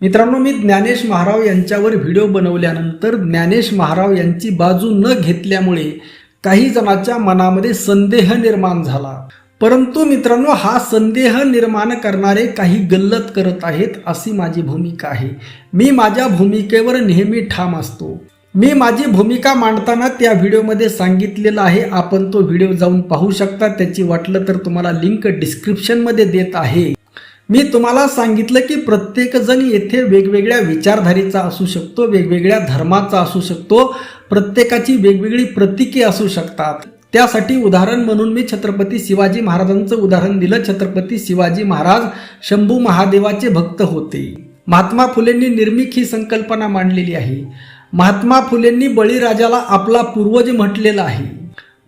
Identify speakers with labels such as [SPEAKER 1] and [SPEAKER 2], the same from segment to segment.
[SPEAKER 1] मित्रांनो मी ज्ञानेश महाराव यांच्यावर व्हिडिओ बनवल्यानंतर ज्ञानेश महाराव यांची बाजू न घेतल्यामुळे काही जणांच्या मनामध्ये संदेह निर्माण झाला. परंतु मित्रांनो हा संदेह निर्माण करणारे काही गल्लत करत आहेत अशी माझी भूमिका आहे. मी माझ्या भूमिकेवर नेहमी ठाम असतो. मी माझी भूमिका मांडताना त्या व्हिडिओमध्ये सांगितलेलं आहे. आपण तो व्हिडिओ जाऊन पाहू शकता. त्याची वाटलं तर तुम्हाला लिंक डिस्क्रिप्शनमध्ये देत आहे. मी तुम्हाला सांगितलं की प्रत्येकजण येथे वेगवेगळ्या विचारधारेचा असू शकतो वेगवेगळ्या धर्माचा असू शकतो प्रत्येकाची वेगवेगळी प्रतीके असू शकतात. त्यासाठी उदाहरण म्हणून मी छत्रपती शिवाजी महाराजांचं उदाहरण दिलं. छत्रपती शिवाजी महाराज शंभू महादेवाचे भक्त होते. महात्मा फुलेंनी निर्मिक ही संकल्पना मांडलेली आहे. महात्मा फुलेंनी बळीराजाला आपला पूर्वज म्हटलेला आहे.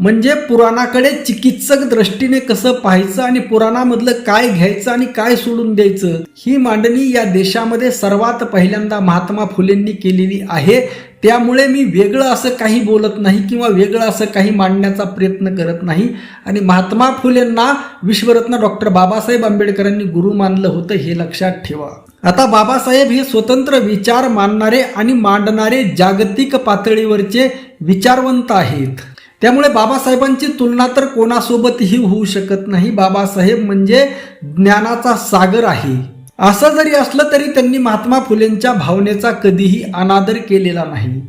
[SPEAKER 1] म्हणजे पुराणाकडे चिकित्सक दृष्टीने कसं पाहायचं आणि पुराणामधलं काय घ्यायचं आणि काय सोडून द्यायचं ही मांडणी या देशामध्ये सर्वात पहिल्यांदा महात्मा फुलेंनी केलेली आहे. त्यामुळे मी वेगळं असं काही बोलत नाही किंवा वेगळं असं काही मांडण्याचा प्रयत्न करत नाही. आणि महात्मा फुलेंना विश्वरत्न डॉक्टर बाबासाहेब आंबेडकरांनी गुरु मानलं होतं हे लक्षात ठेवा. आता बाबासाहेब हे स्वतंत्र विचार मानणारे आणि मांडणारे जागतिक पातळीवरचे विचारवंत आहेत. त्यामुळे बाबासाहेबांची तुलना तर कोणासोबतही होऊ शकत नाही. बाबासाहेब म्हणजे ज्ञानाचा सागर आहे. असं जरी असलं तरी त्यांनी महात्मा फुलेंच्या भावनेचा कधीही अनादर केलेला नाही.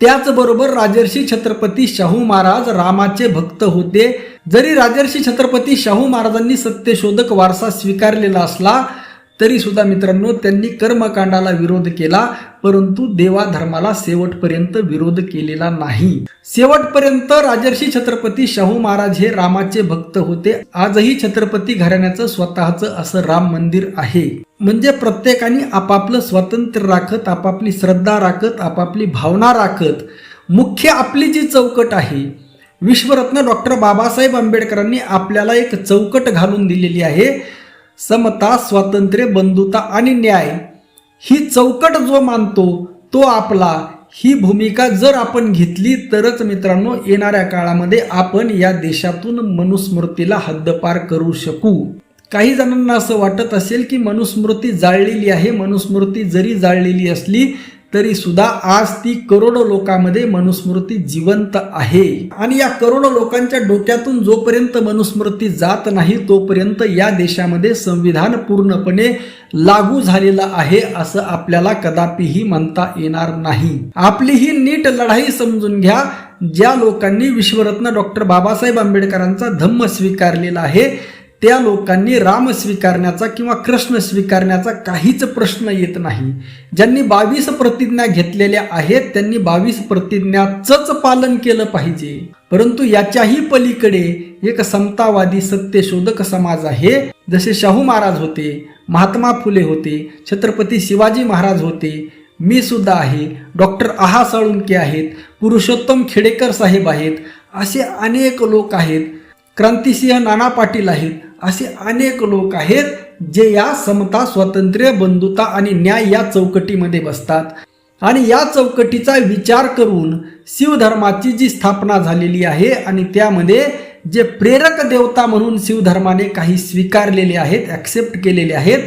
[SPEAKER 1] त्याचबरोबर राजर्षी छत्रपती शाहू महाराज रामाचे भक्त होते. जरी राजर्षी छत्रपती शाहू महाराजांनी सत्यशोधक वारसा स्वीकारलेला असला तरी सुद्धा मित्रांनो त्यांनी कर्मकांडाला विरोध केला. परंतु देवा धर्माला शेवटपर्यंत विरोध केलेला नाही. शेवटपर्यंत राजर्षी छत्रपती शाहू महाराज हे रामाचे भक्त होते. आजही छत्रपती घराण्याचं स्वतःचं असं राम मंदिर आहे. म्हणजे प्रत्येकाने आपापलं स्वातंत्र्य राखत आपापली श्रद्धा राखत आपापली भावना राखत मुख्य आपली जी चौकट आहे विश्वरत्न डॉक्टर बाबासाहेब आंबेडकरांनी आपल्याला एक चौकट घालून दिलेली आहे. समता स्वातंत्र्य बंधुता आणि न्याय. ही चौकट जो मानतो तो आपला. ही भूमिका जर आपण घेतली तरच मित्रांनो येणाऱ्या काळामध्ये आपण या देशातून मनुस्मृतीला हद्दपार करू शकू. काही जणांना असं वाटत असेल की मनुस्मृती जाळलेली आहे. मनुस्मृती जरी जाळलेली असली तरी सुद्धा आज ती करोडो लोकांमध्ये मनुस्मृती जिवंत आहे. आणि या करोडो लोकांच्या डोक्यातून जोपर्यंत मनुस्मृती जात नाही तोपर्यंत या देशामध्ये संविधान पूर्णपणे लागू झालेलं आहे असं आपल्याला कदापिही म्हणता येणार नाही. आपली ही नीट लढाई समजून घ्या ज्या लोकांनी विश्वरत्न डॉक्टर बाबासाहेब आंबेडकरांचा धम्म स्वीकारलेला आहे त्या लोकांनी राम स्वीकारण्याचा किंवा कृष्ण स्वीकारण्याचा काहीच प्रश्न येत नाही. ज्यांनी बावीस प्रतिज्ञा घेतलेल्या आहेत त्यांनी बावीस प्रतिज्ञाचंच पालन केलं पाहिजे. परंतु याच्याही पलीकडे एक समतावादी सत्यशोधक समाज आहे. जसे शाहू महाराज होते महात्मा फुले होते छत्रपती शिवाजी महाराज होते मी सुद्धा आहे डॉक्टर आहा साळुंके आहेत पुरुषोत्तम खेडेकर साहेब आहेत असे अनेक लोक आहेत. क्रांतिसिंह नाना पाटील आहेत. असे अनेक लोक आहेत जे या समता स्वातंत्र्य बंधुता आणि न्याय या चौकटीमध्ये बसतात. आणि या चौकटीचा विचार करून शिवधर्माची जी स्थापना झालेली आहे आणि त्यामध्ये जे प्रेरक देवता म्हणून शिवधर्माने काही स्वीकारलेले आहेत ॲक्सेप्ट केलेले आहेत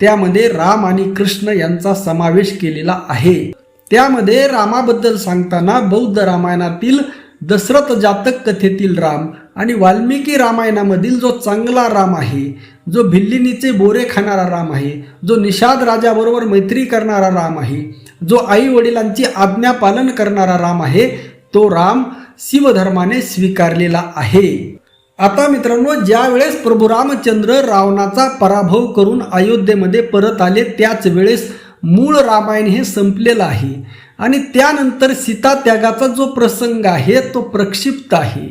[SPEAKER 1] त्यामध्ये राम आणि कृष्ण यांचा समावेश केलेला आहे. त्यामध्ये रामाबद्दल सांगताना बौद्ध रामायणातील दशरथ जातक कथेतील राम आणि वाल्मिकी रामायणामधील जो चांगला राम आहे जो भिल्लिनीचे बोरे खाणारा राम आहे जो निषाद राजाबरोबर मैत्री करणारा राम आहे जो आई वडिलांची आज्ञा पालन करणारा राम आहे तो राम शिवधर्माने स्वीकारलेला आहे. आता मित्रांनो ज्यावेळेस प्रभू रामचंद्र रावणाचा पराभव करून अयोध्येमध्ये परत आले त्याच वेळेस मूळ रामायण हे संपलेलं आहे. आणि त्यानंतर सीता त्यागाचा जो प्रसंग आहे तो प्रक्षिप्त आहे.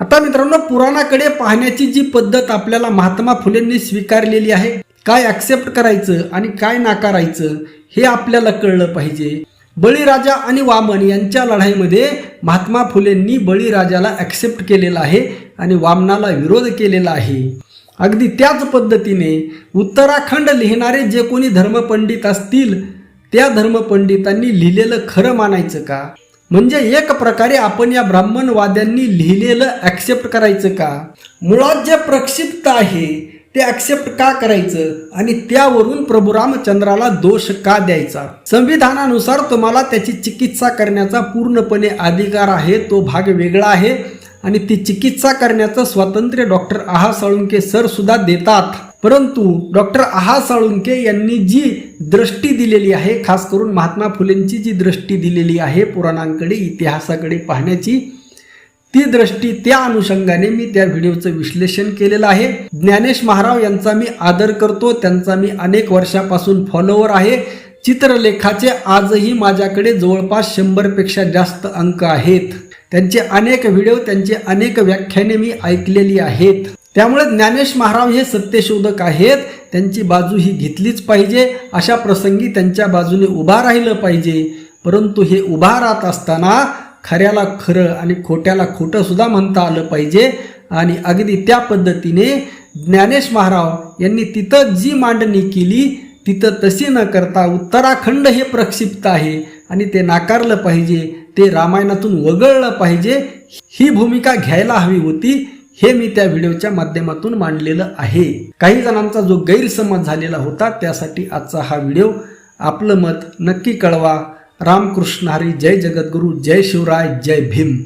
[SPEAKER 1] आता मित्रांनो पुराणाकडे पाहण्याची जी पद्धत आपल्याला महात्मा फुलेंनी स्वीकारलेली आहे काय ऍक्सेप्ट करायचं आणि काय नाकारायचं हे आपल्याला कळलं पाहिजे. बळीराजा आणि वामन यांच्या लढाईमध्ये महात्मा फुलेंनी बळीराजाला ऍक्सेप्ट केलेला आहे आणि वामनाला विरोध केलेला आहे. अगदी त्याच पद्धतीने उत्तराखंड लिहिणारे जे कोणी धर्मपंडित असतील त्या धर्मपंडितांनी लिहिलेलं खरं मानायचं का? म्हणजे एक प्रकारे आपण या ब्राह्मणवाद्यांनी लिहिलेलं ऍक्सेप्ट करायचं का? मुळात जे प्रक्षिप्त आहे ते ऍक्सेप्ट का करायचं? आणि त्यावरून प्रभू रामचंद्राला दोष का द्यायचा? संविधानानुसार तुम्हाला त्याची चिकित्सा करण्याचा पूर्णपणे अधिकार आहे तो भाग वेगळा आहे. आणि ती चिकित्सा करण्याचं स्वातंत्र्य डॉक्टर आहा साळुंके सर सुद्धा देतात. परंतु डॉक्टर आहा साळुंके यांनी जी दृष्टी दिलेली आहे खास करून महात्मा फुलेंची जी दृष्टी दिलेली आहे पुराणांकडे इतिहासाकडे पाहण्याची ती दृष्टी त्या अनुषंगाने मी त्या व्हिडिओचं विश्लेषण केलेलं आहे. ज्ञानेश महाराव यांचा मी आदर करतो त्यांचा मी अनेक वर्षापासून फॉलोवर आहे. चित्रलेखाचे आजही माझ्याकडे जवळपास शंभरपेक्षा जास्त अंक आहेत. त्यांचे अनेक व्हिडिओ त्यांचे अनेक व्याख्याने मी ऐकलेली आहेत. त्यामुळे ज्ञानेश महाराव हे सत्यशोधक आहेत. त्यांची बाजू ही घेतलीच पाहिजे. अशा प्रसंगी त्यांच्या बाजूने उभा राहिलं पाहिजे. परंतु हे उभा राहत असताना खऱ्याला खरं आणि खोट्याला खोटं सुद्धा म्हणता आलं पाहिजे. आणि अगदी त्या पद्धतीने ज्ञानेश महाराव यांनी तिथं जी मांडणी केली तिथं तशी न करता उत्तराखंड हे प्रक्षिप्त आहे आणि ते नाकारलं पाहिजे. ते रामायणातून वगळलं पाहिजे. ही भूमिका घ्यायला हवी होती. हे मी त्या व्हिडिओच्या माध्यमातून मांडलेलं आहे. काही जणांचा जो गैरसमज झालेला होता त्यासाठी आजचा हा व्हिडिओ आपलं मत नक्की कळवा. रामकृष्ण हरी जय जगद्गुरू जय शिवराय जय भीम.